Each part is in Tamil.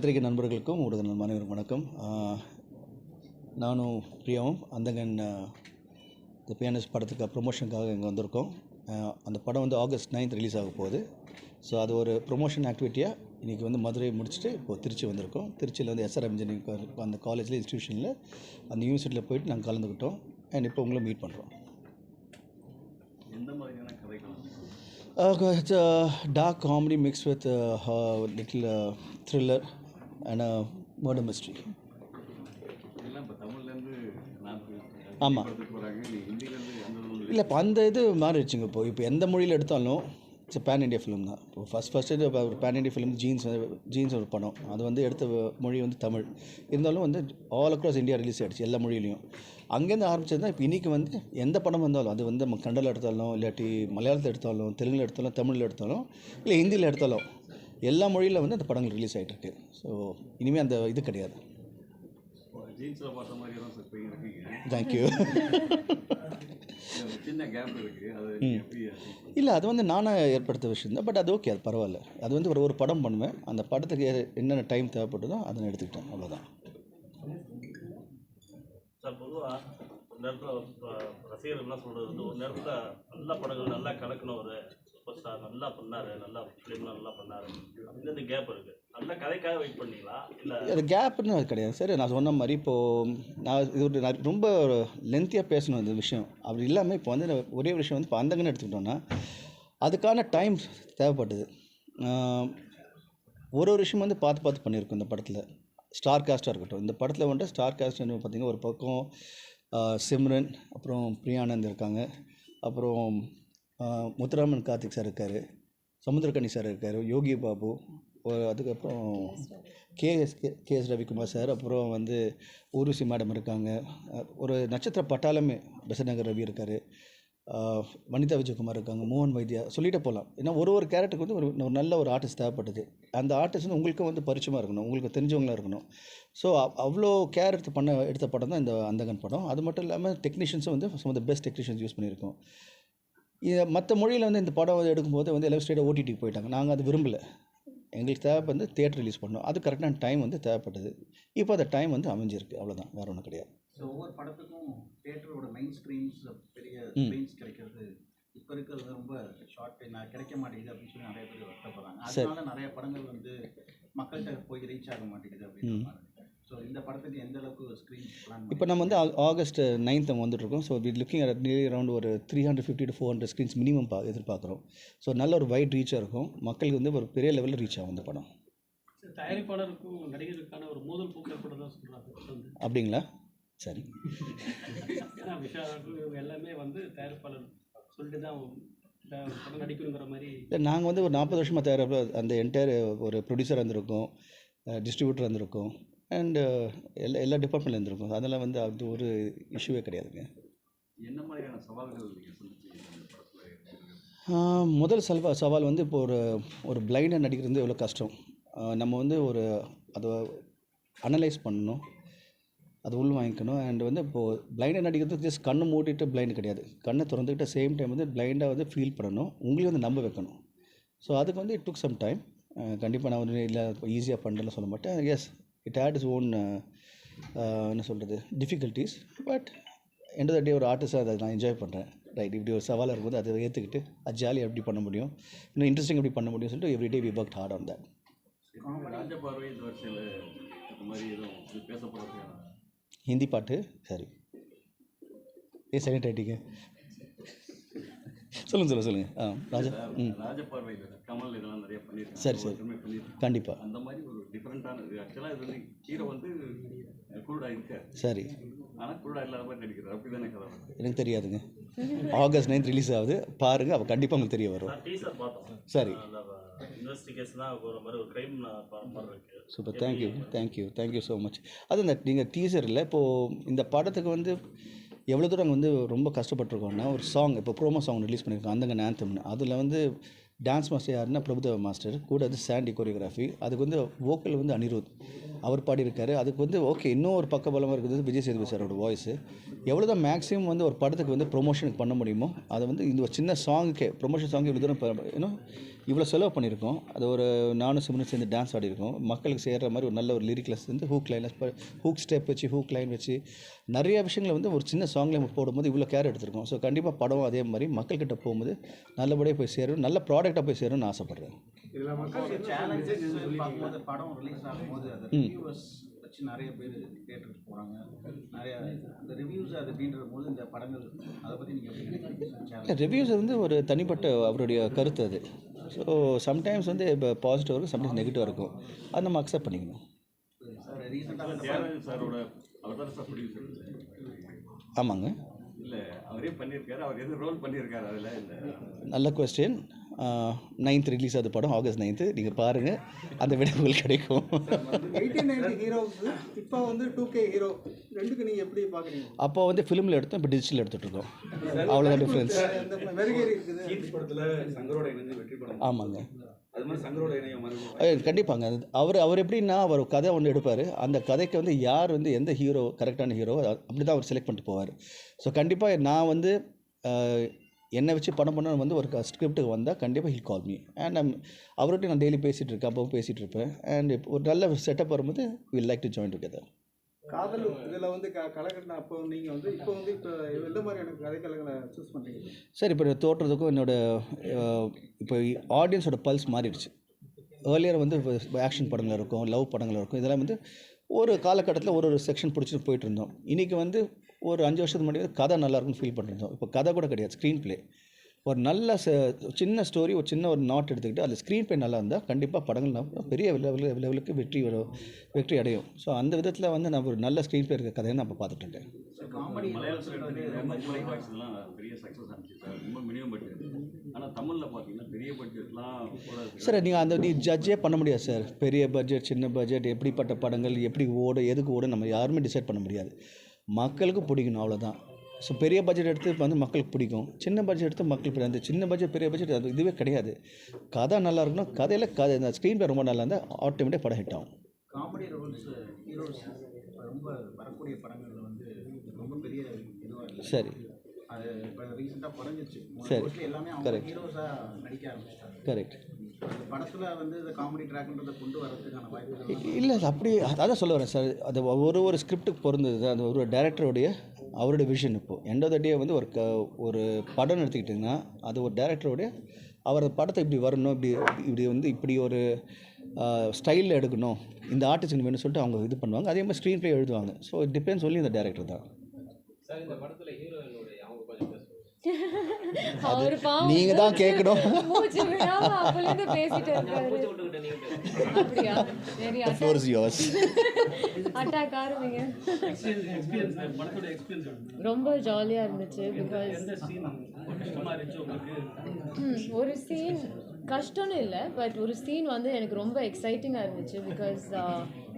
பத்திரிகை நண்பர்களுக்கும் ஊடக நண்பர் அனைவருக்கும் வணக்கம் நானும் பிரியாவும் அந்தகன் த பியானிஸ்ட் படத்துக்கு ப்ரொமோஷனுக்காக இங்கே வந்திருக்கோம். அந்த படம் வந்து ஆகஸ்ட் 9th ரிலீஸ் ஆக போகுது. ஸோ அது ஒரு ப்ரொமோஷன் ஆக்டிவிட்டியாக இன்றைக்கி வந்து மதுரை முடிச்சுட்டு இப்போது திருச்சி வந்திருக்கோம். திருச்சியில் வந்து எஸ்ஆர் இன்ஜினியரிங் அந்த காலேஜில் இன்ஸ்டியூஷனில் அந்த யூனிவர்சிட்டியில் போயிட்டு நாங்கள் கலந்துக்கிட்டோம். அண்ட் இப்போ உங்களை மீட் பண்ணுறோம் எந்த மாதிரியான கதைகள்? Uh, it's a dark comedy mixed with a uh, little uh, thriller and a murder mystery. எல்லாம் இப்போ தமிழ்லேருந்து நான் ஆமா. படத்துக்கு போகிறாங்க இல்லை இப்போ அந்த இது மாறிடுச்சுங்க இப்போ. இப்போ எந்த மொழியில் எடுத்தாலும் இட்ஸ் பேன் இண்டியா ஃபிலிம் தான். இப்போ ஃபஸ்ட் ஃபஸ்ட்டு ஒரு pan India film jeans jeans ஒரு படம். அது வந்து எடுத்த மொழி வந்து தமிழ். இருந்தாலும் வந்து ஆல் அக்ராஸ் இந்தியா ரிலீஸ் ஆகிடுச்சு எல்லா மொழியிலையும். அங்கேருந்து ஆரம்பிச்சது தான் இப்போ இன்றைக்கி வந்து எந்த படம் வந்தாலும் அது வந்து நம்ம கன்னடாவில் எடுத்தாலும் இல்லாட்டி மலையாளத்தில் எடுத்தாலும் தெலுங்கில் எடுத்தாலும் தமிழில் எடுத்தாலும் இல்லை ஹிந்தியில் எடுத்தாலும் எல்லா மொழியில் வந்து அந்த படங்கள் ரிலீஸ் ஆகிட்டு இருக்கு ஸோ இனிமேல் அந்த இது கிடையாது. ஜீன்ஸில் பார்த்த மாதிரி தான் சார் போய் தேங்க்யூ ஒரு சின்ன கேப் இருக்குது அது எப்படி இல்லை அது வந்து நானாக ஏற்படுத்த விஷயம் தான். பட் அது ஓகே அது பரவாயில்ல. அது வந்து ஒரு ஒரு படம் பண்ணுவேன். அந்த படத்துக்கு என்னென்ன டைம் தேவைப்படுதோ அதை நான் எடுத்துக்கிட்டேன் அவ்வளோதான் சார் பொதுவாக நேரத்தில் ரசிகர்கள்லாம் சொல்கிறது வந்து ஒரு நேரத்தில் நல்ல படங்கள் நல்லா கலக்கின ஒரு சூப்பர் ஸ்டார் நல்லா பண்ணார் நல்லா ஃபிலிம்லாம் நல்லா பண்ணார். அப்படின்னு கேப் இருக்குது நல்ல கதைக்காக வெயிட் பண்ணீங்களா? இல்லை அது கேப்னு அது கிடையாது. சரி நான் சொன்ன மாதிரி இப்போது நான் இது ஒரு நான் ரொம்ப லென்த்தியாக பேசணும் இந்த விஷயம். அப்படி இல்லாமல் இப்போ வந்து நான் ஒரே விஷயம் வந்து இப்போ அந்தங்கன்னு எடுத்துக்கிட்டோன்னா அதுக்கான டைம் தேவைப்பட்டது. ஒரு ஒரு விஷயம் வந்து பார்த்து பார்த்து பண்ணியிருக்கோம் இந்த படத்தில். ஸ்டார் காஸ்ட்டாக இருக்கட்டும். இந்த படத்தில் வந்துட்டு ஸ்டார் காஸ்ட் பார்த்தீங்கன்னா ஒரு பக்கம் சிம்ரன் அப்புறம் பிரியானந்த் இருக்காங்க. அப்புறம் முத்துராமன் கார்த்திக் சார் இருக்கார் சமுத்திரக்கனி சார் இருக்கார் யோகி பாபு அதுக்கப்புறம் கேஎஸ் கேஎஸ் ரவிக்குமார் சார் அப்புறம் வந்து ஊர்வசி மேடம் இருக்காங்க. ஒரு நட்சத்திர பட்டாளமே பெசநகர் ரவி இருக்கார். வனிதா விஜயகுமார் இருக்காங்க மோகன் வைத்தியா சொல்லிட்டே போகலாம் ஏன்னா ஒரு ஒரு கேரக்டருக்கு வந்து ஒரு ஒரு நல்ல ஒரு ஆர்டிஸ்ட் தேவைப்பட்டது. அந்த ஆர்டிஸ்ட் வந்து உங்களுக்கும் வந்து பரிச்சயமாக இருக்கணும் உங்களுக்கு தெரிஞ்சவங்களா இருக்கணும். ஸோ அவ்வளோ கேர் எடுத்து பண்ண எடுத்த படம் தான் இந்த அந்தகன் படம். அது மட்டும் இல்லாமல் டெக்னீஷியன்ஸும் வந்து some the best technicians use பண்ணியிருக்கோம். இதை மற்ற மொழியில் வந்து இந்த படம் எடுக்கும்போது வந்து எல்லாம் ஸ்டேட்டாக ஓடிடிக்கு போயிட்டாங்க. நாங்கள் அது விரும்பலை. எங்களுக்கு தேவை வந்து தியேட்டர் ரிலீஸ் பண்ணோம் அது கரெக்டான டைம் வந்து தேவைப்பட்டது. இப்போ அந்த டைம் வந்து அமைஞ்சிருக்கு. அவ்வளோதான் வேறு ஒன்றும் கிடையாது. ஸோ ஒவ்வொரு படத்துக்கும் தேட்டரோட மெயின் ஸ்க்ரீன்ஸ் பெரிய. ஸ்க்ரீன்ஸ் கிடைக்கிறது. இப்போ இருக்கிறது ரொம்ப ஷார்ட் நான் கிடைக்க மாட்டேங்குது அப்படின்னு சொல்லி நிறைய பேர் வருத்தப்படுறாங்க. அதனால நிறைய படங்கள் வந்து மக்கள்கிட்ட போய் ரீச் ஆக மாட்டேங்குது அப்படின்னு ஸோ இந்த படத்துக்கு எந்த அளவுக்கு இப்போ நம்ம வந்து ஆ- ஆகஸ்ட் நைன்த் வந்துட்டுருக்கோம். So we looking at nearly around ஒரு three hundred fifty to four hundred screens minimum பா எதிர்பார்க்குறோம். ஸோ நல்ல ஒரு வைட் ரீச்சாக இருக்கும். மக்களுக்கு வந்து ஒரு பெரிய லெவலில் ரீச் ஆகும் இந்த படம். தயாரிப்பாளருக்கும் நடிகருக்கான ஒரு மோதல் போக்கு ஏற்பட்டதா சொல்றாங்க. வந்து அப்படிங்களா? சரி. எல்லாமே வந்து தயாரிப்பாளர் சொல்லிட்டு தான் நாங்கள் வந்து ஒரு நாற்பது வருஷமாக தயாரிப்பு அந்த என்டையர் ஒரு ப்ரொடியூசர் இருந்திருக்கோம் டிஸ்ட்ரிபியூட்டர் இருந்திருக்கோம் அண்டு எல்லா எல்லா டிபார்ட்மெண்ட்ல இருந்திருக்கோம். அதெல்லாம் வந்து அது ஒரு இஷ்யூவே கிடையாதுங்க. என்ன மாதிரியான சவால்கள் நீங்கள் சந்திச்சீங்க முதல் சல்வா சவால் வந்து இப்போ ஒரு ஒரு பிளைண்டாக நடிக்கிறது வந்து எவ்வளோ கஷ்டம். நம்ம வந்து ஒரு அதை அனலைஸ் பண்ணணும். அது உள் வாங்கிக்கணும். அண்ட் வந்து இப்போது பிளைண்டாக நடிக்கிறது ஜஸ்ட் கண்ணை மூடிட்டு பிளைண்ட் கிடையாது. கண்ணை திறந்துக்கிட்ட சேம் டைம் வந்து பிளைண்டாக வந்து ஃபீல் பண்ணணும். உங்களையும் வந்து நம்ப வைக்கணும். ஸோ அதுக்கு வந்து இட் டுக் சம் டைம் கண்டிப்பாக நான் வந்து இல்லை ஈஸியாக பண்ணுறேன்னு சொல்ல மாட்டேன். Yes it had is own என்ன சொல்கிறது difficulties but end of day ஒரு ஆர்டிஸ்டாக அதை நான் என்ஜாய் பண்ணுறேன் ரைட் இப்படி ஒரு சவாலாக இருக்கும்போது அதை ஏற்றுக்கிட்டு அது ஜாலியாக எப்படி பண்ண முடியும்? இன்னும் இன்ட்ரெஸ்டிங் எப்படி பண்ண முடியும்னு சொல்லிட்டு every day we work hard on that Hindi பாட்டு சரி ஏ சைலண்ட் ஆகிட்டீங்க சொல்லுங்கள் சொல்லுங்கள் சொல்லுங்கள் ஆ ராஜா ம். ராஜபார்வை கமல் இதெல்லாம் நிறைய பண்ணியிருக்காங்க. சரி, சரி. கண்டிப்பாக அந்த மாதிரி ஒரு டிஃப்ரெண்ட்டான ஆக்சுவலாக இது வந்து ஹீரோ வந்து குருடா இருக்கார். சரி. ஆனால் குருடா இல்லாத மாதிரி நடிக்கிறார். அப்படி தானே கதை வருது. எனக்கு தெரியாதுங்க. ஆகஸ்ட் நைன்த் ரிலீஸ் ஆகுது. பாருங்கள் அப்போ கண்டிப்பாக உங்களுக்கு தெரிய வரும். நான் டீசர் பார்த்தோம். சரி. அந்த இன்வெஸ்டிகேஷனாக போகிற மாதிரி ஒரு க்ரைம் மாதிரி இருக்கு? Super thank you thank you thank you so much அது இந்த நீங்கள் டீசர் இல்லை இப்போது இந்த படத்துக்கு வந்து எவ்வளோ தூரம் நாங்கள் வந்து ரொம்ப கஷ்டப்பட்டுருக்கோம்னா ஒரு சாங் இப்போ ப்ரோமோ சாங் ரிலீஸ் பண்ணியிருக்கோம் அந்தங்க ஆந்தம்னு அதில் வந்து டான்ஸ் மாஸ்டர் யாருன்னா பிரபுதேவ மாஸ்டர் கூட வந்து சாண்டி கோரியோகிராஃபி அதுக்கு வந்து வோக்கல் வந்து அனிருத். அவர் பாடியிருக்காரு. அதுக்கு வந்து ஓகே இன்னும் ஒரு பக்கபலமாக இருக்கிறது விஜய் சேதுபதி சாரோட வாய்ஸு எவ்வளோ தான் மேக்ஸிமம் வந்து ஒரு படத்துக்கு வந்து ப்ரொமோஷனுக்கு பண்ண முடியுமோ அதை வந்து இந்த ஒரு சின்ன சாங்குக்கே ப்ரொமோஷன் சாங் இவ்வளோ தூரம் இன்னும் இவ்வளோ செலவு பண்ணியிருக்கோம். அது ஒரு நானும் சிம்ரன் சேர்ந்து டான்ஸ் ஆடிருக்கோம் மக்களுக்கு சேர்கிற மாதிரி ஒரு நல்ல ஒரு லிரிக்லஸ் வந்து ஹூக் லைன் ஹூக் ஸ்டெப் வச்சு ஹூக் லைன் வச்சு நிறைய விஷயங்களை வந்து ஒரு சின்ன சாங்கில் நம்ம போடும்போது இவ்வளோ கேர் எடுத்திருக்கோம். ஸோ கண்டிப்பாக படம் அதே மாதிரி மக்கள்கிட்ட போகும்போது நல்லபடியாக போய் சேரும் நல்ல ப்ராடக்டாக போய் சேரும்னு ஆசைப்பட்றேன். ஆசைப்பட்றேன் மக்களுக்கு சேலஞ்சஸ் பார்க்கும்போது படம் ரிலீஸ் ஆகும்போது அது ரிவ்யூவர்ஸ் வச்சு நிறைய பேர் தேட்டருக்கு போகிறாங்க நிறைய அந்த ரிவ்யூஸ் அது அப்படின்ற போது இந்த படங்கள் அதை பற்றி நீங்கள் ரிவ்யூஸ் வந்து ஒரு தனிப்பட்ட அவருடைய கருத்து அது. ஸோ சம்டைம்ஸ் வந்து இப்போ பாசிட்டிவ் இருக்கும் சம்டைம்ஸ் நெகட்டிவாக இருக்கும். அதை நம்ம அக்செப்ட் பண்ணிக்கணும். சார் ரீசெண்டாக சாரோட அவர் தான் சார் ப்ரொடியூசர் ஆமாங்க. இல்லை அவரே பண்ணியிருக்காரு அவர் எது ரோல் பண்ணியிருக்காரு அதில்? இந்த நல்ல கொஸ்டின் நைன்த் ரிலீஸ் ஆகுது படம் ஆகஸ்ட் நைன்த்து நீங்கள் பாருங்கள் அந்த விட உங்களுக்கு கிடைக்கும். இப்போ வந்து டூ கே ஹீரோ ரெண்டுக்கு நீங்கள் எப்படி பார்க்குறீங்க அப்போ வந்து ஃபிலிமில் எடுத்தோம் இப்போ டிஜிட்டல் எடுத்துகிட்ருக்கோம் அவ்வளோதான் டிஃப்ரென்ஸ் இந்த மெருகேறி இருக்குது. சீன்ஸ் படத்தில் சங்கரோட இணைந்து வெற்றி படம் ஆமாங்க. கண்டிப்பாங்க. அவர் அவர் எப்படின்னா அவர் கதை ஒன்று எடுப்பார். அந்த கதைக்கு வந்து யார் வந்து எந்த ஹீரோ கரெக்டான ஹீரோ அப்படி தான் அவர் செலக்ட் பண்ணிட்டு போவார். ஸோ கண்டிப்பாக நான் வந்து என்னை வச்சு படம் பண்ண வந்து ஒரு ஸ்கிரிப்ட்டுக்கு வந்தால் கண்டிப்பாக ஹில் கால் மீ அண்ட் அவர்கிட்ட நான் டெய்லி பேசிகிட்டு இருக்கேன் அப்பவும் பேசிகிட்டு இருப்பேன். அண்ட் ஒரு நல்ல செட்டப் வரும்போது will like to join together காதல் இதில் வந்து க கலக்கட்டின அப்போ நீங்கள் வந்து இப்போ வந்து இப்போ எந்த மாதிரியான கதைக்களங்களை சூஸ் பண்ணுறீங்க சார் இப்போ தோற்றதுக்கும் என்னோட அஹ், இப்போ ஆடியன்ஸோட பல்ஸ் மாறிடுச்சு. ஏர்லியர் வந்து ஆக்ஷன் படங்கள் இருக்கும் லவ் படங்கள் இருக்கும். இதெல்லாம் வந்து ஒரு காலகட்டத்தில் ஒரு ஒரு செக்ஷன் பிடிச்சிட்டு போயிட்டு இருந்தோம். இன்றைக்கி வந்து ஒரு அஞ்சு வருஷத்துக்கு முன்னாடி கதை நல்லா இருக்குன்னு ஃபீல் பண்ணியிருந்தோம். இப்போ கதை கூட கிடையாது ஸ்க்ரீன் ப்ளே ஒரு நல்ல ச சின்ன ஸ்டோரி ஒரு சின்ன ஒரு நாட் எடுத்துக்கிட்டு அதில் ஸ்க்ரீன் ப்ளே நல்லா இருந்தால் கண்டிப்பாக படங்கள் நம்ம பெரிய லெவல் லெவலுக்கு வெற்றி வரும் வெற்றி அடையும். ஸோ அந்த விதத்தில் வந்து நான் ஒரு நல்ல ஸ்க்ரீன் ப்ளே இருக்க கதையை நான் இப்போ பார்த்துட்டு இருக்கேன். சார் ரொம்ப மினிமம் பட்ஜெட் ஆனால் தமிழில் பார்த்தீங்கன்னா பெரிய பட்ஜெட்லாம் கூட சார் நீங்கள் அந்த நீ ஜட்ஜே பண்ண முடியாது சார் பெரிய பட்ஜெட் சின்ன பட்ஜெட் எப்படிப்பட்ட படங்கள் எப்படி ஓடும் எதுக்கு ஓடும் நம்ம யாருமே டிசைட் பண்ண முடியாது. மக்களுக்கு பிடிக்கணும் அவ்வளோதான் ஸோ பெரிய பட்ஜெட் எடுத்து வந்து மக்களுக்கு பிடிக்கும். சின்ன பட்ஜெட் எடுத்து மக்களுக்கு அந்த சின்ன பட்ஜெட் பெரிய பட்ஜெட் அது இதுவே கிடையாது. கதை நல்லா இருக்கணும் கதையில் கதை இந்த ஸ்க்ரீன் ப்ளே ரொம்ப நல்லா இருந்தால் ஆட்டோமேட்டிக் படம் ஹிட் ஆகும். காமெடி ரோல்ஸ் ஹீரோஸ் ரொம்ப வரக்கூடிய படங்கள்ல வந்து ரொம்ப பெரிய இதுவாக சரி. அது இப்போ ரீசெண்டாக குறைஞ்சிருச்சு சரி. எல்லாமே ஆரம்பிச்சிட்டாங்க. கரெக்ட் அந்த படத்தில் வந்து இந்த காமெடி ட்ராக்ன்றதை கொண்டு வரதுக்கான வாய்ப்புகள் இல்லை அப்படி அதான் சொல்ல வரேன் சார் அது ஒரு ஒரு ஸ்கிரிப்டுக்கு பொருந்தது அது ஒரு டேரக்டருடைய அவருடைய விஷன் இப்போது எண்ட் ஆஃப் த டே வந்து ஒரு க ஒரு படம் எடுத்துக்கிட்டிங்கன்னா அது ஒரு டேரக்டருடைய அவர் படத்தை இப்படி வரணும் இப்படி இப்படி வந்து இப்படி ஒரு ஸ்டைலில் எடுக்கணும். இந்த ஆர்டிஸ்ட் வேணும்னு சொல்லிட்டு அவங்க இது பண்ணுவாங்க. அதே மாதிரி ஸ்க்ரீன் ப்ளே எழுதுவாங்க ஸோ இட் டிபெண்ட்ஸ் ஒன்லி இந்த டேரக்டர் தான் அவர் பாவம். நீங்கள் தான் கேட்கணும் மூச்சு விடாம அப்பலேருந்து பேசிட்டு இருக்காரு. அப்படியா? சரி அட்டாக் ஆரம்பிங்க ரொம்ப ஜாலியாக இருந்துச்சு பிகாஸ் ஒரு சீன் கஷ்டம்னு இல்லை பட் ஒரு சீன் வந்து எனக்கு ரொம்ப எக்ஸைட்டிங்காக இருந்துச்சு பிகாஸ்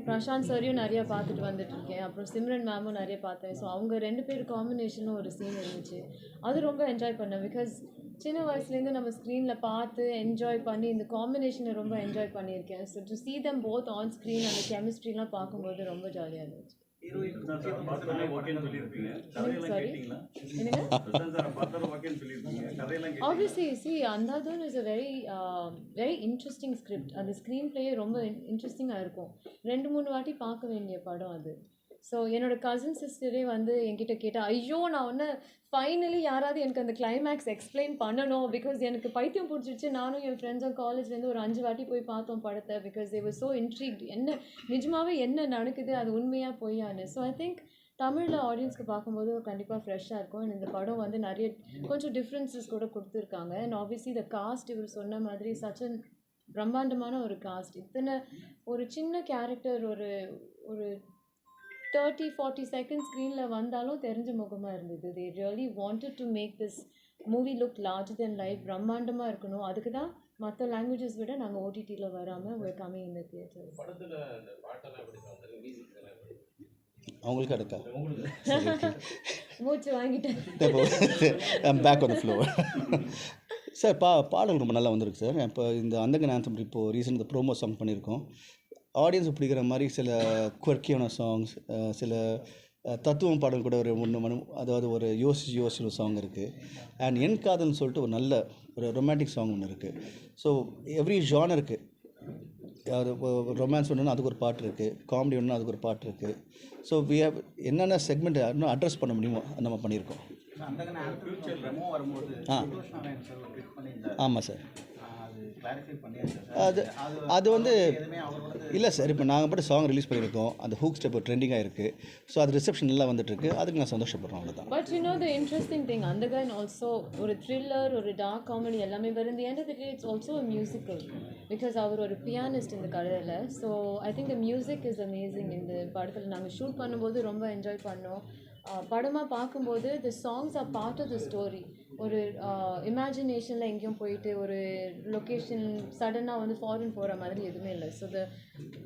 பிரசாந்த் சாரையும் நிறைய பார்த்துட்டு வந்துட்டு இருக்கேன் அப்புறம் சிம்ரன் மேமும் நிறைய பார்த்தேன். ஸோ அவங்க ரெண்டு பேர் காம்பினேஷனும் ஒரு சீன் இருந்துச்சு. அது ரொம்ப என்ஜாய் பண்ணேன். பிகாஸ் சின்ன வயசுலேருந்து நம்ம ஸ்க்ரீனில் பார்த்து என்ஜாய் பண்ணி இந்த காம்பினேஷனை ரொம்ப என்ஜாய் பண்ணியிருக்கேன். So to see them both on screen அந்த கெமிஸ்ட்ரிலாம் பார்க்கும்போது ரொம்ப ஜாலியாக இருந்துச்சு. Andhadhun is a very, uh, very interesting script. அந்த ஸ்க்ரீன் பிளேயே ரொம்ப இன்ட்ரெஸ்டிங்காக இருக்கும். ரெண்டு மூணு வாட்டி பார்க்க வேண்டிய படம் அது. ஸோ என்னோட கசின் சிஸ்டரே வந்து என்கிட்ட கேட்டால் ஐயோ நான் ஒன்று ஃபைனலி யாராவது எனக்கு அந்த கிளைமேக்ஸ் எக்ஸ்பிளைன் பண்ணணும் பிகாஸ் எனக்கு பைத்தியம் பிடிச்சிருச்சு. நானும் என் ஃப்ரெண்ட்ஸும் காலேஜ்லேருந்து ஒரு அஞ்சு வாட்டி போய் பார்த்தோம் படத்தை பிகாஸ் தேவர் ஸோ இன்ட்ரீக்ட் என்ன நிஜமாவே என்ன நடக்குது? அது உண்மையாக பொய்யான்னு. ஸோ ஐ திங்க் தமிழில் ஆடியன்ஸ்க்கு பார்க்கும்போது கண்டிப்பாக ஃப்ரெஷ்ஷாக இருக்கும். அண்ட் இந்த படம் வந்து நிறைய கொஞ்சம் டிஃப்ரென்சஸ் கூட கொடுத்துருக்காங்க. அண்ட் ஆப்வியஸ்லி இந்த காஸ்ட் இவர் சொன்ன மாதிரி சச்சின் பிரம்மாண்டமான ஒரு காஸ்ட் இத்தனை ஒரு சின்ன கேரக்டர் ஒரு ஒரு தேர்ட்டி ஃபார்ட்டி செகண்ட் ஸ்க்ரீனில் வந்தாலும் தெரிஞ்ச முகமாக இருந்தது. They really wanted to make this movie look large then life பிரம்மாண்டமாக இருக்கணும். அதுக்கு தான் மற்ற லாங்குவேஜஸ் விட நாங்கள் ஓடிடியில் வராமல் in the theatres அவங்களுக்கு எடுக்கா மூச்சு வாங்கிட்டேன். பேக் ஆன் ஃப்ளோர் சார் பா பாடல் ரொம்ப நல்லா வந்திருக்கு சார் இப்போ இந்த அந்தகன் ஆந்தம் இப்போ ரீசெண்ட் இந்த ப்ரோமோ சாங் பண்ணியிருக்கோம். ஆடியன்ஸுக்கு பிடிக்கிற மாதிரி சில குவர்க்கியான சாங்ஸ் சில தத்துவம் பாடல் கூட ஒரு ஒன்று மனு அதாவது ஒரு யோசிச்சு யோசிச்சு ஒரு சாங் இருக்குது அண்ட் என் காதல்னு சொல்லிட்டு ஒரு நல்ல ஒரு ரொமான்டிக் சாங் ஒன்று இருக்குது ஸோ எவ்ரி ஜானருக்கு ரொமான்ஸ் ஒன்றுனா அதுக்கு ஒரு பாட்டு இருக்குது காமெடி ஒன்றுனா அதுக்கு ஒரு பாட்டு இருக்குது ஸோ வி ஹவ் என்னென்ன செக்மெண்ட் இன்னும் அட்ரஸ் பண்ண முடியுமோ நம்ம பண்ணியிருக்கோம். ஆ. ஆமாம் சார் அது அது அது வந்து இல்லை சார் இப்போ நாங்கள் மட்டும் சாங் ரிலீஸ் பண்ணியிருக்கோம். அந்த ஹூக் ஸ்டெப் ட்ரெண்டிங்காக இருக்குது ஸோ அது ரிசப்ஷன் நல்லா வந்துட்டுருக்கு. அதுக்கு நான் சந்தோஷப்படுறோம் அவ்வளோதான் but you know the interesting thing அந்த கைன் ஆல்சோ ஒரு த்ரில்லர் ஒரு டார்க் காமெடி எல்லாமே வரும் the end of the day it's also a musical because அவர் ஒரு பியானிஸ்ட் இந்த கதையில். So I think the music is amazing இந்த படத்தில் நாங்கள் ஷூட் பண்ணும்போது ரொம்ப என்ஜாய் பண்ணோம். படமாக பார்க்கும்போது the songs are part of the story ஒரு இமேஜினேஷனில் எங்கேயும் போயிட்டு ஒரு லொக்கேஷன் சடனாக வந்து ஃபாரின் போகிற மாதிரி எதுவுமே இல்லை. So the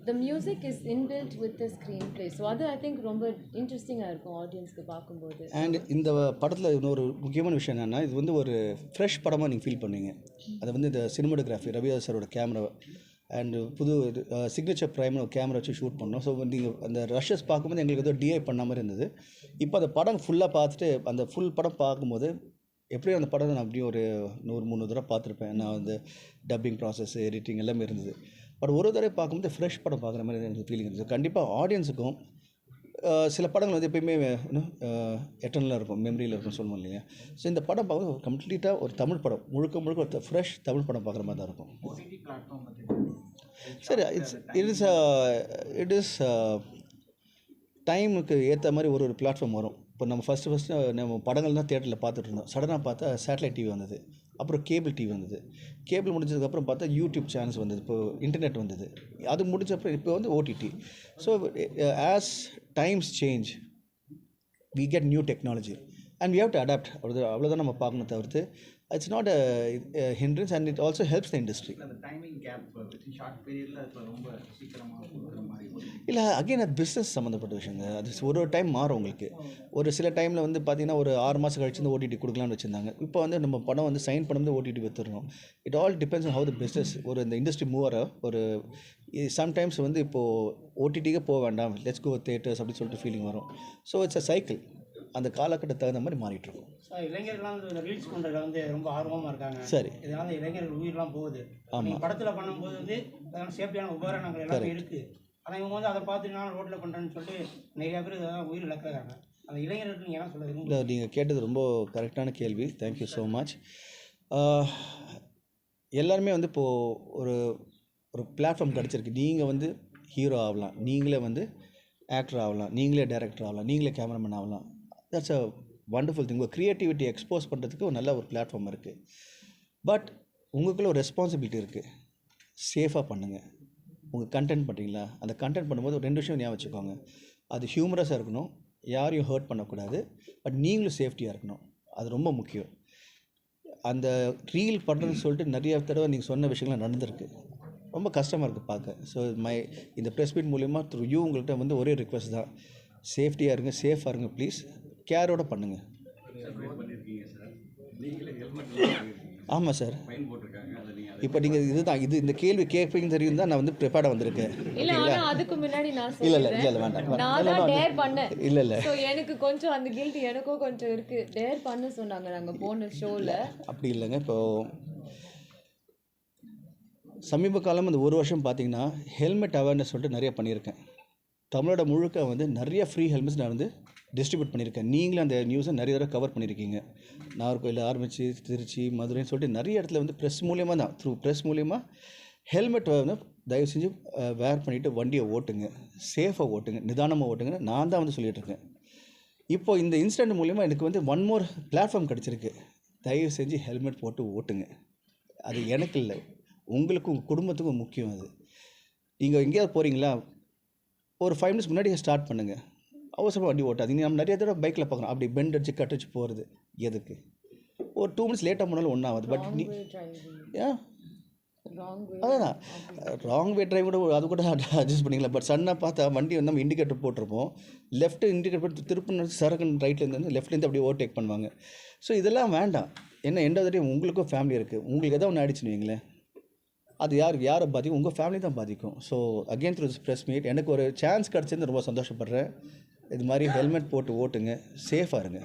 the music is inbuilt with the screen play so அது ஐ திங்க் ரொம்ப இன்ட்ரெஸ்டிங்காக இருக்கும் ஆடியன்ஸ்க்கு பார்க்கும்போது. அண்ட் இந்த படத்தில் இன்னொரு முக்கியமான விஷயம் என்னென்னா இது வந்து ஒரு ஃப்ரெஷ் படமாக நீங்கள் ஃபீல் பண்ணுவீங்க அது வந்து இந்த சினிமாடோகிராஃபி ரவிதா சாரோட கேமரா அண்டு புது சிக்னேச்சர் ப்ரைம்னு ஒரு கேமரா வச்சு ஷூட் பண்ணோம். ஸோ நீங்கள் அந்த ரஷஸ் பார்க்கும்போது எங்களுக்கு ஏதோ டிஐ பண்ண மாதிரி இருந்தது. இப்போ அந்த படம் ஃபுல்லாக பார்த்துட்டு அந்த ஃபுல் படம் பார்க்கும்போது எப்படியும் அந்த படம் நான் அப்படியும் ஒரு நூறு முந்நூறு தடவை பார்த்துருப்பேன். நான் வந்து டப்பிங் ப்ராசஸ் எடிட்டிங் எல்லாமே இருந்தது. பட் ஒரு தடவை பார்க்கும்போது ஃப்ரெஷ் படம் பார்க்குற மாதிரி எனக்கு ஃபீலிங் இருந்தது. கண்டிப்பாக ஆடியன்ஸுக்கும் சில படங்கள் வந்து எப்பயுமே எட்டர்னலாக இருக்கும் மெமரியில் இருக்கும் சொல்லுவோம் இல்லையா? ஸோ இந்த படம் பார்க்கும்போது கம்ப்ளீட்டாக ஒரு தமிழ் படம் முழுக்க முழுக்க ஒரு ஃப்ரெஷ் தமிழ் படம் பார்க்குற மாதிரி தான் இருக்கும். சரி it's it is it is டைமுக்கு ஏற்ற மாதிரி ஒரு ஒரு பிளாட்ஃபார்ம் வரும். இப்போ நம்ம ஃபஸ்ட்டு ஃபஸ்ட்டு நம்ம படங்கள் தான் தேட்டரில் பார்த்துட்டு இருந்தோம். சடனாக பார்த்தா சேட்டலைட் டிவி வந்தது. அப்புறம் கேபிள் டிவி வந்தது. கேபிள் முடிஞ்சதுக்கப்புறம் பார்த்தா யூடியூப் சேனல்ஸ் வந்தது. இப்போ இன்டர்நெட் வந்தது. அது முடிஞ்ச அப்புறம் இப்போ வந்து OTT so as times change we get new technology and we have to adapt அவ்வளோ அவ்வளோதான் நம்ம பார்க்கணும் தவிர்த்து it's not hindrance and it also helps the industry இல்லை அகைன் அது பிஸ்னஸ் சம்மந்தப்பட்ட விஷயங்க. அது ஒரு ஒரு டைம் மாறும் உங்களுக்கு. ஒரு சில டைமில் வந்து பார்த்தீங்கன்னா ஒரு ஆறு மாதம் கழிச்சு இந்த ஓடிடி கொடுக்கலாம்னு வச்சுருந்தாங்க. இப்போ வந்து நம்ம படம் வந்து சைன் பண்ணும்போது OTT வித்துறோம் it all depends how the business ஒரு இந்த இண்டஸ்ட்ரி மூவர ஒரு சம்டைம்ஸ் வந்து இப்போது ஓடிடிக்கே போக வேண்டாம். லெட்ஸ் கோ தேட்டர்ஸ் அப்படின்னு சொல்லிட்டு ஃபீலிங் வரும். ஸோ இட்ஸ் அ சைக்கிள் அந்த காலகட்டத்துக்கு தகுந்த மாதிரி மாறிட்டு இருக்கும் இளைஞர்கள்லாம் வந்து ரீல்ஸ் பண்ணுறதுல வந்து ரொம்ப ஆர்வமாக இருக்காங்க. சரி. இதனால இளைஞர்கள் உயிரெலாம் போகுது. ஆமா. நீங்கள் படத்தில் பண்ணும்போது வந்து அதனால சேஃப்டியான உபகரணங்கள் எல்லாமே இருக்குது ஆனால் இவங்க வந்து அதை பார்த்து நான் ரோட்டில் பண்ணுறேன்னு சொல்லிட்டு நிறைய பேர் இதெல்லாம் உயிர் இழக்கிறாங்க. அந்த இளைஞர்களுக்கு நீங்கள் என்ன சொல்ல விரும்புறீங்க? இல்லை நீங்கள் கேட்டது ரொம்ப கரெக்டான கேள்வி. தேங்க்யூ ஸோ மச் எல்லாருமே வந்து இப்போது ஒரு ஒரு பிளாட்ஃபார்ம் கிடச்சிருக்கு. நீங்கள் வந்து ஹீரோ ஆகலாம். நீங்களே வந்து ஆக்டர் ஆகலாம். நீங்களே டைரக்டர் ஆகலாம். நீங்களே கேமராமேன் ஆகலாம். தட்ஸ் அ வண்டர்ஃபுல் திங் உங்கள் க்ரியேட்டிவிட்டி எக்ஸ்போஸ் பண்ணுறதுக்கு ஒரு நல்ல ஒரு பிளாட்ஃபார்ம் இருக்குது பட் உங்களுக்குள்ள ஒரு ரெஸ்பான்சிபிலிட்டி இருக்குது சேஃபாக பண்ணுங்கள் உங்கள் கண்டென்ட் பண்ணுறீங்களா அந்த கண்டென்ட் பண்ணும்போது ஒரு ரெண்டு விஷயம் ஞாபகம் வச்சுக்கோங்க. அது ஹியூமரஸாக இருக்கணும். யாரையும் ஹர்ட் பண்ணக்கூடாது. பட் நீங்களும் சேஃப்டியாக இருக்கணும். அது ரொம்ப முக்கியம். அந்த ரீல் பண்ணுறதுன்னு சொல்லிட்டு நிறைய தடவை நீங்கள் சொன்ன விஷயங்கள்லாம் நடந்திருக்கு. ரொம்ப கஷ்டமாக இருக்குது பார்க்க. ஸோ மை இந்த ப்ரெஸ் மீட் மூலிமா த்ரூ யூ உங்கள்கிட்ட வந்து ஒரே ரிக்வெஸ்ட் தான். சேஃப்டியாக இருங்க. சேஃபாக இருங்க ப்ளீஸ் கேரோட பண்ணுங்கள் நீங்களே ஆமாம் சார் நீங்கள் இப்போ நீங்கள் இதுதான் இது இந்த கேள்வி கேட்பீங்க தெரியும் தான் நான் வந்து ப்ரிப்பேர்டாக வந்திருக்கேன். இல்ல அதுக்கு முன்னாடி நான் இல்லை இல்லை சொல்றேன். இல்லை வேண்டாம் டேர் பண்ணேன். இல்லை இல்லை எனக்கு கொஞ்சம் அந்த கில்ட் எனக்கும் கொஞ்சம் இருக்கு. டேர் பண்ண சொன்னாங்க நாங்க போன ஷோல அப்படி இல்லைங்க. இப்போ சமீப காலம் இந்த ஒரு வருஷம் பார்த்தீங்கன்னா ஹெல்மெட் அவேர்னஸ் சொல்லிட்டு நிறைய பண்ணியிருக்கேன். தமிழோட முழுக்க வந்து நிறைய ஃப்ரீ ஹெல்மெட்ஸ் நான் வந்து டிஸ்ட்ரிபியூட் பண்ணியிருக்கேன். நீங்களும் அந்த நியூஸை நிறைய தடவை கவர் பண்ணியிருக்கீங்க. நாகர்கோயில் ஆரம்பித்து திருச்சி மதுரைன்னு சொல்லிட்டு நிறைய இடத்துல வந்து ப்ரெஸ் மூலியமாக தான். த்ரூ ப்ரெஸ் மூலியமாக ஹெல்மெட் வந்து தயவு செஞ்சு வேர் பண்ணிவிட்டு வண்டியை ஓட்டுங்க. சேஃபாக ஓட்டுங்க. நிதானமாக ஓட்டுங்க நான் தான் வந்து சொல்லிகிட்ருக்கேன் இப்போது இந்த இன்சிடென்ட் மூலிமா எனக்கு வந்து ஒன் மோர் பிளாட்ஃபார்ம் கிடச்சிருக்கு. தயவு செஞ்சு ஹெல்மெட் போட்டு ஓட்டுங்க. அது எனக்கு இல்லை. உங்களுக்கும் உங்கள் குடும்பத்துக்கும் முக்கியம் அது. நீங்கள் எங்கேயாவது போகிறீங்களா ஒரு ஃபைவ் மினிட்ஸ் முன்னாடி ஸ்டார்ட் பண்ணுங்கள் அவசரமாக வண்டி ஓட்டாதீங்க நம்ம நிறைய தடவை பைக்கில் பார்க்குறோம் அப்படி பெண்ட் அடிச்சு கட் அடிச்சு போகிறது எதுக்கு? ஒரு டூ மினிட்ஸ் லேட்டாக போனாலும் ஒன்றும் ஆகுது. பட் நீ ஏன் அதான். ராங் வே டிரைவ் கூட அது கூட அட்ஜஸ்ட் பண்ணிக்கலாம். பட் சன்னாக பார்த்தா வண்டி வந்து நம்ம இண்டிகேட்டர் போட்டிருப்போம். லெஃப்ட் இண்டிகேட்டர் போட்டு திருப்பின சரக்கு ரைட்லேருந்து லெஃப்ட்லேருந்து அப்படியே ஓவர்டேக் பண்ணுவாங்க. ஸோ இதெல்லாம் வேண்டாம். என்ன எந்த தடையும் உங்களுக்கும் ஃபேமிலி இருக்குது உங்களுக்கு எதாவது ஒன்று ஆயிடுச்சுன்னு வைங்களேன். அது யார் யாரை பாதிக்கும்? உங்கள் ஃபேமிலி தான் பாதிக்கும். So again through press meet எனக்கு ஒரு சான்ஸ் கிடச்சிருந்து ரொம்ப சந்தோஷப்படுறேன். இது மாதிரி ஹெல்மெட் போட்டு ஓட்டுங்க. சேஃபாக இருங்க.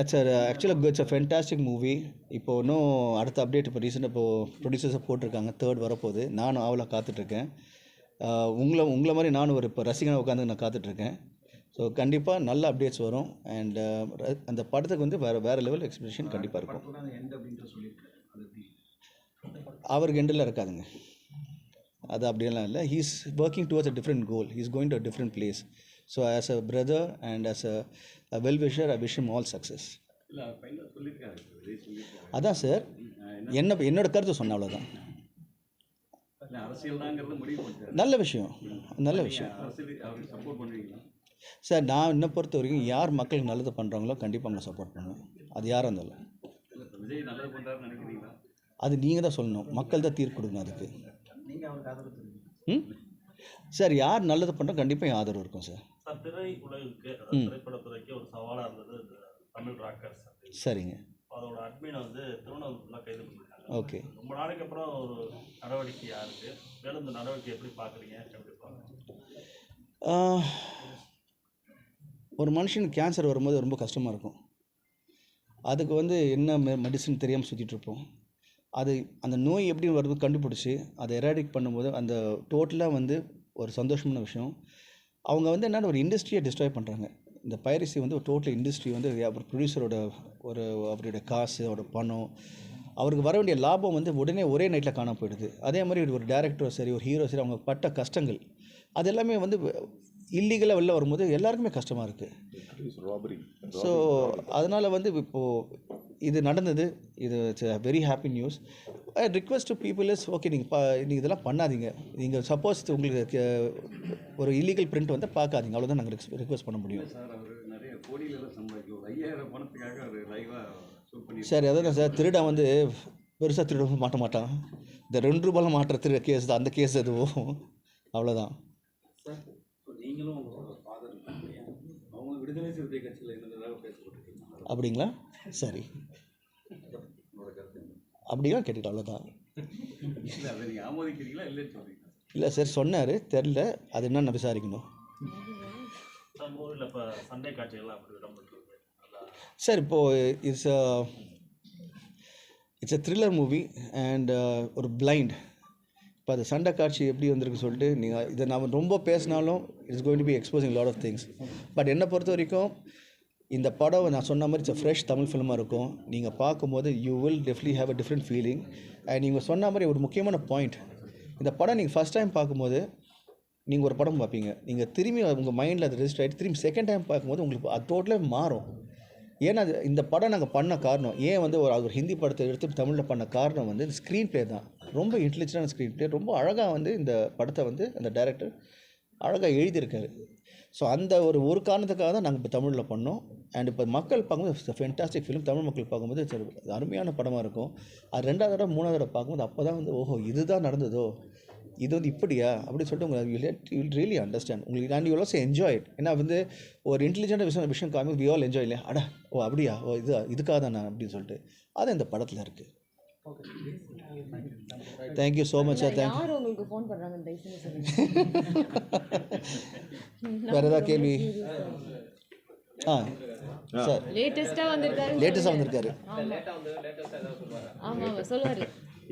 இட்ஸ் ஆக்சுவலாக இட்ஸ் அ ஃபென்டாஸ்டிக் மூவி இப்போ இன்னும் அடுத்த அப்டேட் இப்போ ரீசெண்டாக இப்போ ப்ரொடியூசர்ஸை போட்டிருக்காங்க. தேர்ட் வரப்போகுது. நானும் ஆவலாக காத்துட்ருக்கேன். உங்களை உங்களை மாதிரி நானும் ஒரு இப்போ ரசிகனாக உட்காந்து நான் காத்துட்ருக்கேன். ஸோ கண்டிப்பாக நல்ல அப்டேட்ஸ் வரும். அண்ட் அந்த படத்துக்கு வந்து வேறு வேறு லெவல் எக்ஸ்பெக்டேஷன் கண்டிப்பாக இருக்கும். அவருக்கு எண்டில் இருக்காதுங்க. அது அப்படியெல்லாம் இல்லை. He's working towards a different goal he's going to a different place so as a brother and as a well wisher I wish all success அதான் சார் என்ன என்னோட கருத்து சொன்ன அவ்வளோதான் நல்ல விஷயம். நல்ல விஷயம். சார் நான் என்னை பொறுத்த வரைக்கும் யார் மக்களுக்கு நல்லது பண்ணுறாங்களோ கண்டிப்பாக அவங்க சப்போர்ட் பண்ணுவேன். அது யாராக இருந்தாலும். அது நீங்கள் தான் சொல்லணும். மக்கள் தான் தீர்ப்பு கொடுக்கணும் அதுக்கு. ம்? சார் யார் நல்லது பண்ணுறோம் கண்டிப்பாக என் ஆதரவு இருக்கும் சார். சார் திரை உலகுக்கு திரைப்படத்துறைக்கு ஒரு சவாலாக இருந்தது தமிழ் ராக்கர்ஸ் சரிங்க. அதோட அட்மினை வந்து திருவண்ணாமலை கைது ஓகே. ரொம்ப நாளைக்கு அப்புறம் ஒரு நடவடிக்கையாக இருக்குது மேலும் இந்த நடவடிக்கை எப்படி பார்க்குறீங்க எப்படி பார்க்குறீங்க ஒரு மனுஷனுக்கு கேன்சர் வரும்போது ரொம்ப கஷ்டமாக இருக்கும். அதுக்கு வந்து என்ன மெடிசன் தெரியாமல் சுற்றிட்டு இருப்போம். அது அந்த நோய் எப்படி வருது கண்டுபிடிச்சி அதை எராடிக் பண்ணும்போது அந்த டோட்டலாக வந்து ஒரு சந்தோஷமான விஷயம். அவங்க வந்து என்னென்ன ஒரு இண்டஸ்ட்ரியை டிஸ்ட்ராய் பண்ணுறாங்க இந்த பைரசி வந்து ஒரு டோட்டல் இண்டஸ்ட்ரி வந்து ஒரு ப்ரொடியூசரோட ஒரு அவருடைய காசு அவரோட பணம் அவருக்கு வர வேண்டிய லாபம் வந்து உடனே ஒரே நைட்டில் காணாம போயிடுது. அதே மாதிரி ஒரு டேரக்டரோ சரி ஒரு ஹீரோ சரி அவங்க பட்ட கஷ்டங்கள் அது எல்லாமே வந்து இல்லீகலாக வெளில வரும்போது எல்லாருக்குமே கஷ்டமாக இருக்குது ஸோ அதனால் வந்து இப்போது இது நடந்தது. இது it's very happy news request to people is okay நீங்கள் பா நீங்கள் இதெல்லாம் பண்ணாதீங்க. நீங்கள் சப்போஸ் உங்களுக்கு ஒரு இல்லீகல் பிரிண்ட் வந்து பார்க்காதீங்க. அவ்வளோதான் நாங்கள் ரிக்வெஸ்ட் பண்ண முடியும். சார் சரி அதான் சார் திருடன் வந்து பெருசாக திருட மாட்ட மாட்டான். இந்த ரெண்டு ரூபாயில் மாட்டுற திரு கேஸ் தான். அந்த கேஸ் அதுவும் அவ்வளோதான் சார் இப்போ நீங்களும் உங்களோட ஃபாதர் இருக்காங்க இல்லையா அவங்க விடுதலை சிறுத்தை கட்சியில் இருந்ததாக பேசப்பட்டிருக்கீங்க அப்படிங்களா சரி உங்களோட அப்படிங்களா கேட்டுக்கிட்டேன் அவ்வளோதான் இல்லை சார் சொன்னார் தெரில அது என்னன்னு விசாரிக்கணும். சார் இப்போது it's it's a thriller movie and ஒரு பிளைண்ட் இப்போ அது சண்டை காட்சி எப்படி வந்திருக்கு சொல்லிட்டு நீங்கள் இதை நான் ரொம்ப பேசினாலும் it's going to be exposing lot of things but என்னை பொறுத்த வரைக்கும் இந்த படம் நான் சொன்ன மாதிரி இட்ஸ் ஃப்ரெஷ் தமிழ் ஃபிலிமாக இருக்கும். நீங்கள் பார்க்கும்போது you will definitely have a different feeling and நீங்கள் சொன்ன மாதிரி ஒரு முக்கியமான பாயிண்ட் இந்த படம் நீங்கள் ஃபஸ்ட் டைம் பார்க்கும்போது நீங்கள் ஒரு படம் பார்ப்பீங்க. நீங்கள் திரும்பி உங்கள் மைண்டில் அது ரெஜிஸ்டர் ஆகிட்டு திரும்பி செகண்ட் டைம் பார்க்கும்போது உங்களுக்கு அது டோட்டலாக மாறும். ஏன்னா அது இந்த படம் நாங்கள் பண்ண காரணம் ஏன் வந்து ஒரு ஒரு ஹிந்தி படத்தை எடுத்து தமிழில் பண்ண காரணம் வந்து ஸ்க்ரீன் ப்ளே தான். ரொம்ப இன்டெலிஜென்டான ஸ்க்ரீன் ப்ளே ரொம்ப அழகாக வந்து இந்த படத்தை வந்து அந்த டைரக்டர் அழகாக எழுதியிருக்காரு. ஸோ அந்த ஒரு ஒரு காரணத்துக்காக தான் நாங்கள் இப்போ தமிழில் பண்ணோம். அண்ட் இப்போ மக்கள் பார்க்கும்போது ஃபென்டாஸ்டிக் ஃபிலிம் தமிழ் மக்கள் பார்க்கும்போது it's அருமையான படமாக இருக்கும். அது ரெண்டாவது தடவை மூணாவது தடவை பார்க்கும்போது அப்போ தான் வந்து ஓஹோ இதுதான் நடந்ததோ? இது வந்து இப்படியா? அப்படின்னு சொல்லிட்டு உங்களுக்கு யூ வில் ரியலி அண்டர்ஸ்டாண்ட் உங்களுக்கு and you also enjoy it ஏன்னா வந்து ஒரு இன்டெலிஜென்ட் விஷயம் விஷயம் காமி வி ஆல் என்ஜாய் இல்லையா? அட ஓ அப்படியா? ஓ இது இதுக்காக தான் நான் அப்படின்னு சொல்லிட்டு. அது இந்த படத்தில் இருக்குது thank you so much sir thank யார் உங்களுக்கு ஃபோன் பண்ணுறாங்க தயவு செஞ்சு சொல்லுங்க. வேறு ஏதாவது கேள்வி? ஆ சார் லேட்டஸ்ட்டாக வந்திருக்காரு. லேட்டஸ்ட்டாக வந்திருக்காரு. ஆமாம் ஆமாம் சொல்லுவார்.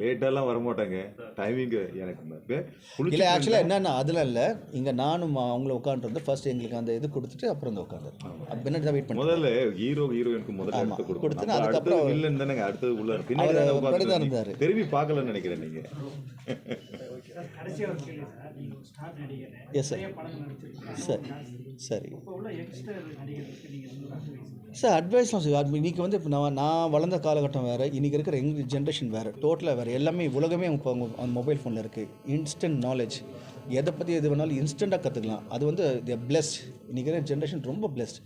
லேட்டெல்லாம் வரமாட்டாங்க. டைமிங்கு எனக்கு இல்லை ஆக்சுவலாக என்னென்னா அதெல்லாம் இல்லை. இங்கே நானும் அவங்கள உட்காந்துருந்து ஃபர்ஸ்ட் எங்களுக்கு அந்த இது கொடுத்துட்டு அப்புறம் வந்து உட்காந்து பின்னாடி தான் வெயிட் பண்ணி முதல்ல ஹீரோ ஹீரோயினுக்கு முதல்ல எடுத்து கொடுத்து அதுக்கப்புறம் வில்லன் தானே அடுத்தது உள்ள பின்னாடி இருந்தாரு. திரும்பி பார்க்கலன்னு நினைக்கிறேன் நீங்கள் எஸ் சார். சரி சரி சார் அட்வைஸ்லாம் சார் இன்றைக்கி வந்து இப்போ நான் நான் வளர்ந்த காலகட்டம் வேறு இன்றைக்கி இருக்கிற எங்கள் ஜென்ரேஷன் வேறு டோட்டலாக வேறு. எல்லாமே உலகமே இப்போ அவங்க அந்த மொபைல் ஃபோனில் இருக்குது இன்ஸ்டன்ட் நாலேஜ் எதை பற்றி எது வேணாலும் இன்ஸ்டண்ட்டாக கற்றுக்கலாம் அது வந்து பிளெஸ்ட் இன்றைக்கி இருக்கிற ஜென்ரேஷன் ரொம்ப பிளெஸ்ட்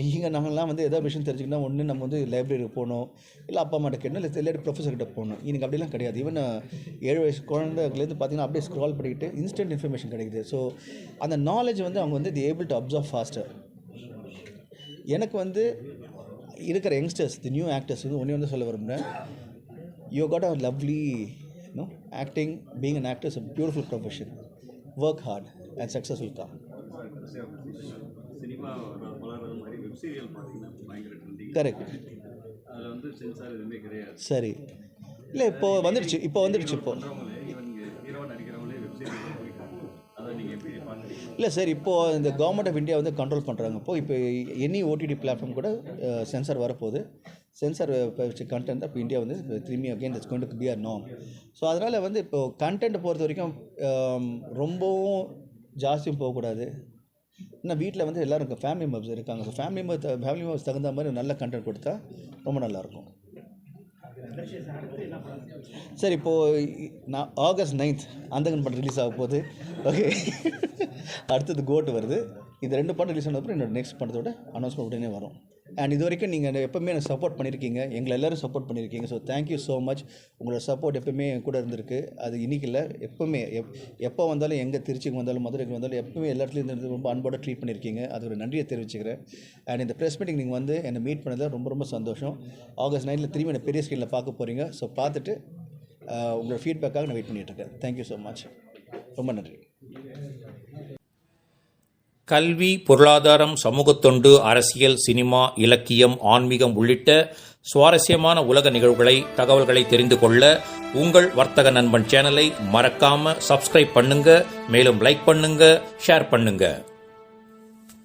நீங்கள் நாங்கள்லாம் வந்து எதாவது விஷயம் தெரிஞ்சுக்கணும் ஒன்று நம்ம வந்து லைப்ரரிக்கு போகணும். இல்லை அப்பா அம்மாட்ட கேட்கணும் இல்லை இல்லாட்டி ப்ரொஃபஸர்கிட்ட போகணும். இன்னைக்கு அப்படிலாம் கிடையாது. ஈவன் ஏழு வயசு குழந்தைலேருந்து பார்த்தீங்கன்னா அப்படியே ஸ்க்ரால் பண்ணிக்கிட்டு இன்ஸ்டன்ட் இன்ஃபர்மேஷன் கிடைக்குது. ஸோ அந்த நாலேஜ் வந்து அவங்க வந்து the able to observe faster எனக்கு வந்து இருக்கிற யங்ஸ்டர்ஸ் தி நியூ ஆக்டர்ஸ் வந்து ஒன்றே வந்து சொல்ல விரும்புகிறேன் you got a lovely, you know, acting, being an actor is a beautiful profession. Work hard and success will come. Cinema வளர்றது மாதிரி வெப் சீரியல் பார்த்தீங்கன்னா பயங்கர ட்ரெண்டிங் Correct. அதில் வந்து சென்சார் எதுவுமே கிடையாது சரி இல்லை இப்போ வந்துடுச்சு இப்போ வந்துடுச்சு இப்போ இல்லை சார் இப்போது இந்த கவர்மெண்ட் ஆஃப் இந்தியா வந்து கண்ட்ரோல் பண்ணுறாங்க இப்போ இப்போ எனி ஓடிடி பிளாட்ஃபார்ம் கூட சென்சார் வரப்போகுது. சென்சார் வச்சு கண்டென்ட் இப்போ இந்தியா வந்து திரும்பி again it's going to be a norm so அதனால் வந்து இப்போது கண்டென்ட் பொறுத்த வரைக்கும் ரொம்பவும் ஜாஸ்தியும் போகக்கூடாது. இன்னும் வீட்டில் வந்து எல்லோரும் ஃபேமிலி மெம்பர்ஸ் இருக்காங்க. So family member family members தகுந்த மாதிரி நல்ல கண்டென்ட் கொடுத்தா ரொம்ப நல்லாயிருக்கும் சார் இப்போது நான் ஆகஸ்ட் நைன்த் அந்தகன் படம் ரிலீஸ் ஆக போகுது. ஓகே அடுத்தது கோட் வருது. இந்த ரெண்டு படம் ரிலீஸ் ஆனதுக்கப்புறம் என்னோட நெக்ஸ்ட் படத்தோட அனௌன்ஸ்மெண்ட் உடனே வரும். அண்ட் இது வரைக்கும் நீங்கள் எப்போவுமே எனக்கு சப்போர்ட் பண்ணியிருக்கீங்க. எங்களை எல்லோரும் சப்போர்ட் பண்ணியிருக்கீங்க. So thank you so much உங்களோட சப்போர்ட் எப்பவுமே என் கூட இருந்திருக்கு. அது இன்னைக்கு இல்லை எப்போவுமே. எப் எப்போ வந்தாலும் எங்கே திருச்சிக்கு வந்தாலும் மதுரைக்கு வந்தாலும் எப்பவுமே எல்லா இடத்துலையும் இருந்து ரொம்ப அன்போட ட்ரீட் பண்ணியிருக்கீங்க. அது ஒரு நன்றியை தெரிவிச்சுக்கிறேன். அண்ட் இந்த ப்ரெஸ் மீட்டிங் நீங்கள் வந்து என்னை மீட் பண்ணதில் ரொம்ப ரொம்ப சந்தோஷம். ஆகஸ்ட் நைனில் திரும்பி என்னை பெரிய ஸ்கிரீனில் பார்க்க போகிறீங்க ஸோ பார்த்துட்டு உங்களோட ஃபீட்பேக்காக நான் வெயிட் பண்ணிகிட்ருக்கேன் தேங்க்யூ ஸோ மச் ரொம்ப நன்றி. கல்வி பொருளாதாரம் சமூகத்தொண்டு அரசியல் சினிமா இலக்கியம் ஆன்மீகம் உள்ளிட்ட சுவாரஸ்யமான உலக நிகழ்வுகளை தகவல்களை தெரிந்து கொள்ள உங்கள் வர்த்தக நண்பன் சேனலை மறக்காம சப்ஸ்கிரைப் பண்ணுங்க மேலும் லைக் பண்ணுங்க ஷேர் பண்ணுங்க.